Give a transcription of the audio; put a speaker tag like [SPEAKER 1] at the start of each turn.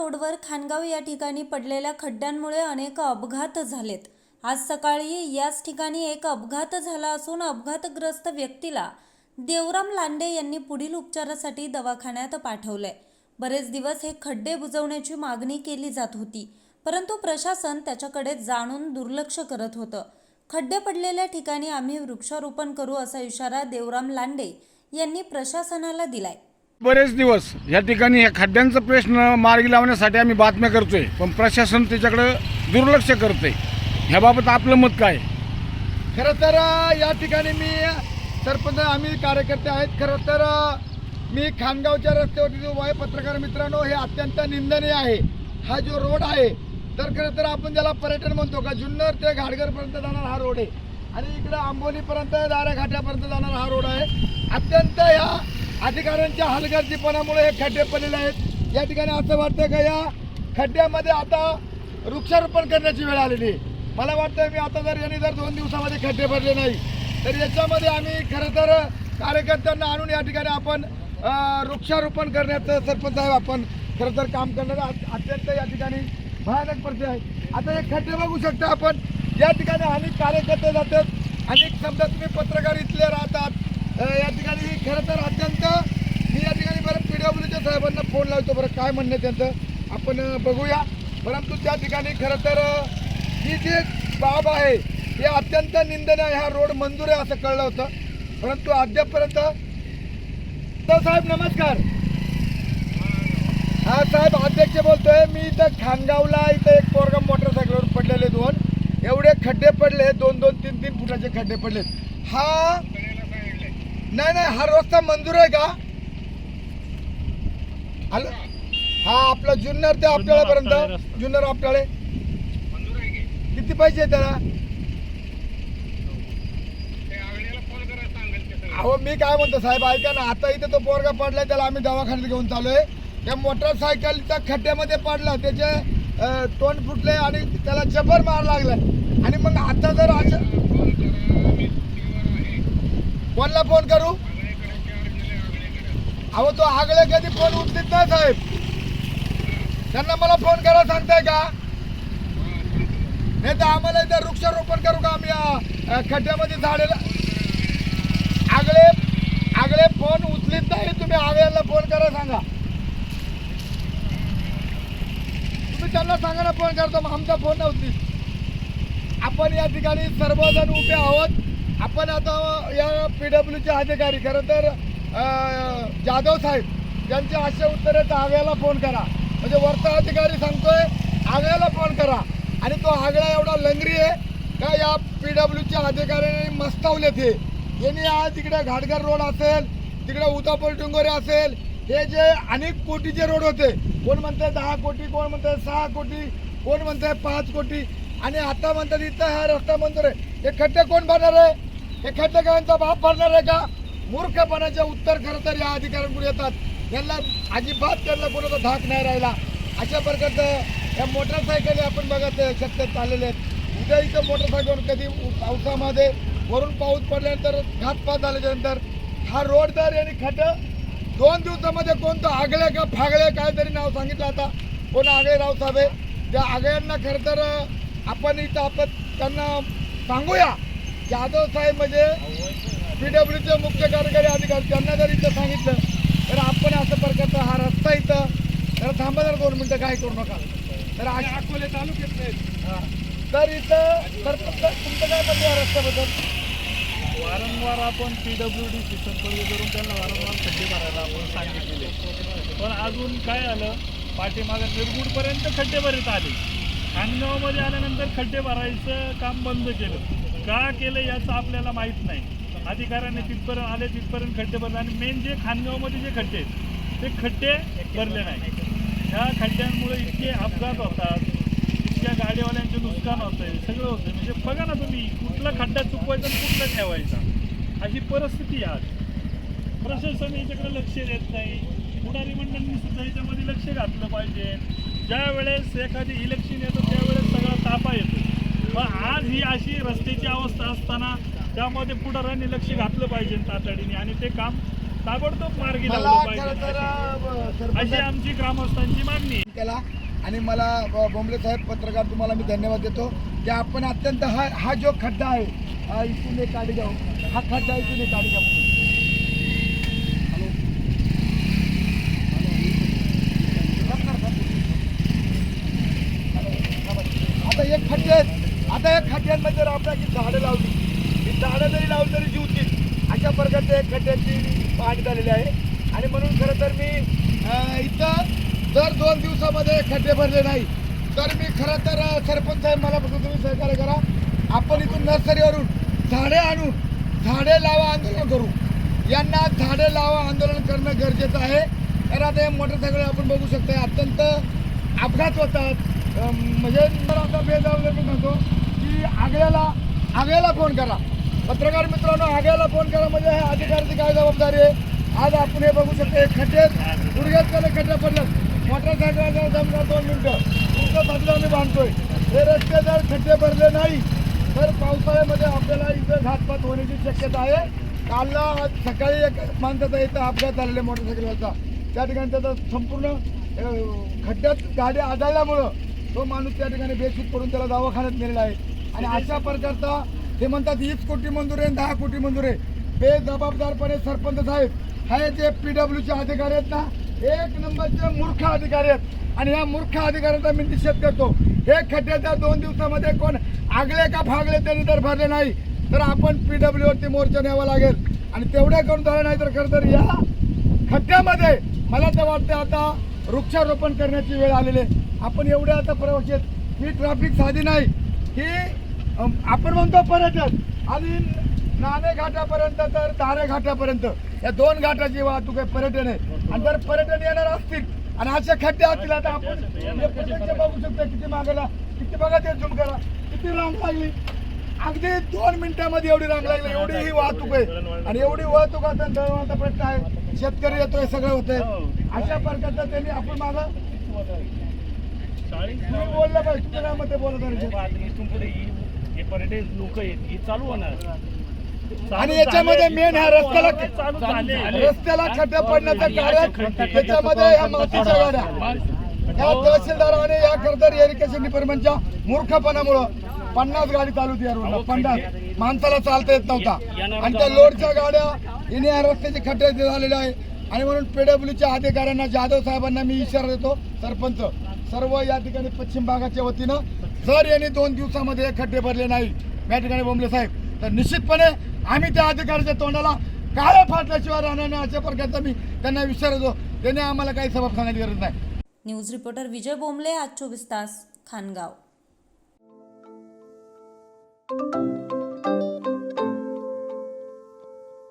[SPEAKER 1] रोडवर खानगाव या ठिकाणी पडलेल्या खड्ड्यांमुळे अनेक अपघात झालेत. आज सकाळी याच ठिकाणी एक अपघात झाला असून अपघातग्रस्त व्यक्तीला देवराम लांडे यांनी पुढील उपचारासाठी दवाखान्यात पाठवलंय. बरेच दिवस हे खड्डे बुजवण्याची मागणी केली जात होती परंतु प्रशासन त्याच्याकडे जाणून दुर्लक्ष करत होतं. खड्डे पडलेल्या ठिकाणी आम्ही वृक्षारोपण करू असा इशारा देवराम लांडे यांनी प्रशासनाला दिलाय.
[SPEAKER 2] बरेच दिवस या ठिकाणी ह्या खड्ड्यांचा प्रश्न मार्गी लावण्यासाठी आम्ही बातम्या करतोय. पण प्रशासन त्याच्याकडं दुर्लक्ष करते ह्याबाबत आपलं मत काय?
[SPEAKER 3] खरं तर या ठिकाणी मी सरपंच आम्ही कार्यकर्ते आहेत. खरं तर मी खानगावच्या रस्त्यावरती जो आहे पत्रकार मित्रांनो हे अत्यंत निंदनीय आहे. हा जो रोड आहे तर खरं तर आपण ज्याला पर्यटन म्हणतो का जुन्नर ते घाटघरपर्यंत जाणारा हा रोड आहे. आणि इकडं आंबोलीपर्यंत दाऱ्याघाट्यापर्यंत जाणारा हा रोड आहे. अत्यंत या अधिकाऱ्यांच्या हलगर्जीपणामुळे हे खड्डे पडलेले आहेत. या ठिकाणी असं वाटतं का या खड्ड्यामध्ये आता वृक्षारोपण करण्याची वेळ आलेली आहे. मला वाटतं मी आता जर यांनी जर दोन दिवसामध्ये खड्डे भरले नाही तर याच्यामध्ये आम्ही खरं तर कार्यकर्त्यांना आणून या ठिकाणी आपण वृक्षारोपण करण्याचं सरपंच साहेब आपण खरं तर काम करणारं अत्यंत या ठिकाणी भयानक पडते आहे. आता हे खड्डे बघू शकता आपण. या ठिकाणी अनेक कार्यकर्ते जातात. अनेक समजा तुम्ही पत्रकार इथले राहतात. या ठिकाणी खरं तर अत्यंत मी या ठिकाणी बरं पी डब्ल्यूच्या साहेबांना फोन लावतो बरं काय म्हणणं त्यांचं. आपण बघूया. परंतु त्या ठिकाणी खरं तर ही जी बाब आहे हे अत्यंत निंदन आहे हा रोड मंजूर आहे असं कळलं होतं. परंतु अद्यापपर्यंत तर साहेब नमस्कार. हा साहेब अध्यक्ष बोलतोय. मी इथं खानगावला इथं एक पोरगा मोटरसायकलवर पडलेले दोन. एवढे खड्डे पडले दोन दोन तीन तीन फुटाचे खड्डे पडले हा नाही नाही हा रस्ता मंजूर आहे का? हॅलो? हा आपला जुन्नर ते आपटाळ्यापर्यंत. जुन्नर आपटाळे किती पैसे आहे त्याला? अहो मी काय म्हणतो साहेब ऐका ना आता इथे तो पोरगा पडलाय त्याला आम्ही दवाखान्यात घेऊन चाललोय. त्या मोटरसायकलच्या खड्ड्यामध्ये पडला त्याचे तोंड फुटले आणि त्याला जबर मार लागलाय. आणि मग आता जर असं कोणला फोन करू? अहो तो आगळे कधी फोन उचलीत नाही साहेब. त्यांना मला फोन करा सांगताय का? नाही तर आम्हाला इथं वृक्षारोपण करू का आम्ही खड्ड्यामध्ये झाडेला आगळे आगळे फोन उचलीत नाही तुम्ही आगळ्याला फोन करा सांगा. तुम्ही त्यांना सांगा ना फोन करतो मग आमचा फोन नव्हती आपण या ठिकाणी सर्वजण उभे आहोत. आपण आता या पी डब्ल्यूचे अधिकारी खरं तर जाधव साहेब यांचे असे उत्तर आहेत आगळ्याला फोन करा. म्हणजे वरचा अधिकारी सांगतोय आगळ्याला फोन करा. आणि तो आगळा एवढा लंगरी आहे का या पी डब्ल्यूच्या अधिकाऱ्यांनी मस्तावले ते? यांनी आज तिकडे घाटघर रोड असेल तिकडे उदापूर डोंगरे असेल हे जे अनेक कोटीचे रोड होते कोण म्हणते दहा कोटी कोण म्हणते सहा कोटी कोण म्हणते पाच कोटी आणि आता म्हणतात इथं हा रस्ता मंजूर आहे. हे खड्डे कोण भरणार आहे? हे खड्डे बाप भरणार आहे का? मूर्खपणाचे उत्तर खरं तर या अधिकाऱ्यांकडे येतात. यांना अजिबात त्यांना कोणाचा धाक नाही राहिला. अशा प्रकारचं या मोटरसायकली आपण बघत शक्यत चाललेले आहेत. उद्या इथं मोटरसायकल कधी पावसामध्ये वरून पाऊस पडल्यानंतर घातपात झाल्याच्यानंतर हा रोड तर आणि खड्डं दोन दिवसामध्ये कोणतं आगळे का फागळे काय तरी नाव सांगितलं आता. कोण आगळे राव साहेब त्या आगळ्यांना खरं तर आपण इथं आपण त्यांना सांगूया. जाधव साहेब म्हणजे पी डब्ल्यूचे मुख्य कार्यकारी अधिकारी त्यांना जर इथं सांगितलं तर आपण असं प्रकारचा हा रस्ता इथं तर थांबा जरा दोन मिनटं काय करू नका. तर अकोले तालुक्यात हां. तर इथं तर तुमचं काय म्हणते या रस्त्याबद्दल?
[SPEAKER 4] वारंवार आपण पी डब्ल्यू डी सिस्टमकडे करून त्यांना वारंवार खड्डे भरायला आपण सांगितलेले पण अजून काय आलं? पाठीमागं निर्गुडपर्यंत खड्डे भरत आले. खानगावमध्ये आल्यानंतर खड्डे भरायचं काम बंद केलं. का केलं याचं आपल्याला माहीत नाही. अधिकाऱ्याने तिथपर्यंत आले तिथपर्यंत खड्डे भरले आणि मेन जे खानगावमध्ये जे खड्डे आहेत ते खड्डे भरले नाही ह्या खड्ड्यांमुळे इतके अपघात होतात इतक्या गाडीवाल्यांचे नुकसान होतंय सगळं होतं म्हणजे बघा ना तुम्ही कुठला खड्डा चुकवायचा आणि कुठला ठेवायचा? अशी परिस्थिती आहे आज. प्रशासन याच्याकडे लक्ष देत नाही. पुढारी मंडळांनी सुद्धा याच्यामध्ये लक्ष घातलं पाहिजे. ज्या वेळेस एखादी इलेक्शन येतं त्यावेळेस सगळा तापा येतो. पण आज ही अशी रस्त्याची अवस्था असताना त्यामध्ये पुढाऱ्यांनी लक्ष घातलं पाहिजे तातडीने आणि ते काम ताबडतोब मार्गी लावलं पाहिजे अशी आमची ग्रामस्थांची मागणी.
[SPEAKER 3] केला आणि मला बोंबले साहेब पत्रकार तुम्हाला मी धन्यवाद देतो की आपण अत्यंत हा हा जो खड्डा आहे हा इथून एक गाव हा खड्डा इथून एक गाव आता एक खड्डे आहेत आता या खड्ड्यांमध्ये जर आपण झाडं लावली. ही झाडं जरी लावली तरी जीवतील अशा प्रकारच्या या खड्ड्यांची पाहणी झालेली आहे. आणि म्हणून खरं तर मी इथं जर दोन दिवसामध्ये खड्डे भरले नाही. तर मी खरं तर सरपंच साहेब मला फक्त तुम्ही सहकार्य करा. आपण इथून नर्सरीवरून झाडे आणून झाडे लावा आंदोलन करू. यांना झाडे लावा आंदोलन करणं गरजेचं आहे. तर आता हे मोटरसायकल आपण बघू शकतो अत्यंत अपघात होतात. म्हणजे मला आता बेजावलं मी म्हणतो की आगळ्याला आगळ्याला फोन करा. पत्रकार मित्रांनो आगळ्याला फोन करा म्हणजे हे अधिकाराची काय जबाबदारी आहे? आज आपण हे बघू शकतो हे खड्डे गुडघ्यात त्याला खड्डे पडलेत? मोटरसायकल समजा दोन मिनटं. तुमचं आम्ही बांधतोय. हे रस्ते जर खड्डे भरले नाही तर पावसाळ्यामध्ये आपल्याला इथं घातपात होण्याची शक्यता आहे. कालला आज सकाळी एक माणसाचा इथं अपघात झालेला मोटरसायकलचा. त्या ठिकाणी त्याचा संपूर्ण खड्ड्यात गाडी आदळल्यामुळं तो माणूस त्या ठिकाणी बेशुद्ध पडून त्याला दवाखान्यात नेलेला आहे. आणि अशा प्रकारचा ते म्हणतात वीस कोटी मंजूर आहे दहा कोटी मंजूर आहे. बेजबाबदारपणे सरपंच साहेब हे जे पी डब्ल्यूचे अधिकारी आहेत ना एक नंबरचे मूर्ख अधिकारी आहेत. आणि या मूर्ख अधिकाऱ्यांचा मी निषेध करतो हे खड्ड्याच्या दोन दिवसामध्ये कोण आगले का फागले त्यांनी जर भरले नाही. तर आपण पी डब्ल्यूवरती मोर्चा न्यावा लागेल. आणि तेवढ्या करून झालं नाही तर खरं तर या खड्ड्यामध्ये मला तर वाटतं आता वृक्षारोपण करण्याची वेळ आलेली आहे. आपण एवढ्या आता प्रवासी आहेत. ही ट्रॅफिक साधी नाही. की आपण म्हणतो पर्यटन. आणि नाणे घाटापर्यंत तर तारे घाटापर्यंत. या दोन घाटाची वाहतूक आहे पर्यटन आहे. आणि जर पर्यटन येणार असतील आणि असे खड्डे असतील आता आपण बघू शकतो किती मागायला किती बघा ते झुम करा. किती रांग लागली अगदी दोन मिनिटामध्ये एवढी रांग लागली एवढी ही वाहतूक आहे. आणि एवढी वाहतूक आता दळणाचा प्रश्न आहे. शेतकरी येतोय सगळं होतंय. अशा प्रकारचं त्यांनी आपण मागा बोललं पाहिजे तुमच्या काय मते बोलत आहे?
[SPEAKER 4] आता इथून पुढे ही हे पर्यटन लोक आहेत ही चालू होणार. चालू
[SPEAKER 3] आणि याच्यामध्ये. मेन ह्या रस्त्याला
[SPEAKER 4] चालू झाले.
[SPEAKER 3] रस्त्याला खड्डे पडण्याचं कारण त्याच्यामध्ये ह्या मातीच्या गाड्या ह्या तहसीलदाराने या खरतर इरिगेशन डिपार्टमेंटच्या मूर्खपणामुळं पन्नास गाडी चालू होती या रोडला. पन्नास. माणसाला चालता येत नव्हता. आणि त्या लोडच्या गाड्या हिने या रस्त्याचे खड्डे झालेले आहे आणि म्हणून पीडब्ल्यूच्या अधिकाऱ्यांना जाधव साहेबांना मी इशारा देतो सरपंच सर्व या ठिकाणी पश्चिम भागाच्या वतीनं जर यांनी दोन दिवसामध्ये खड्डे भरले नाही या ठिकाणी बोंबले साहेब तर निश्चितपणे आम्ही त्या अधिकाऱ्याच्या तोंडाला काळ्या फाटल्याशिवाय राहणार नाही अशा प्रकारचा मी त्यांना विचारतो त्याने आम्हाला काही सबब सांगायची गरज नाही.
[SPEAKER 1] न्यूज रिपोर्टर विजय बोंबले आज चोवीस तास खानगाव.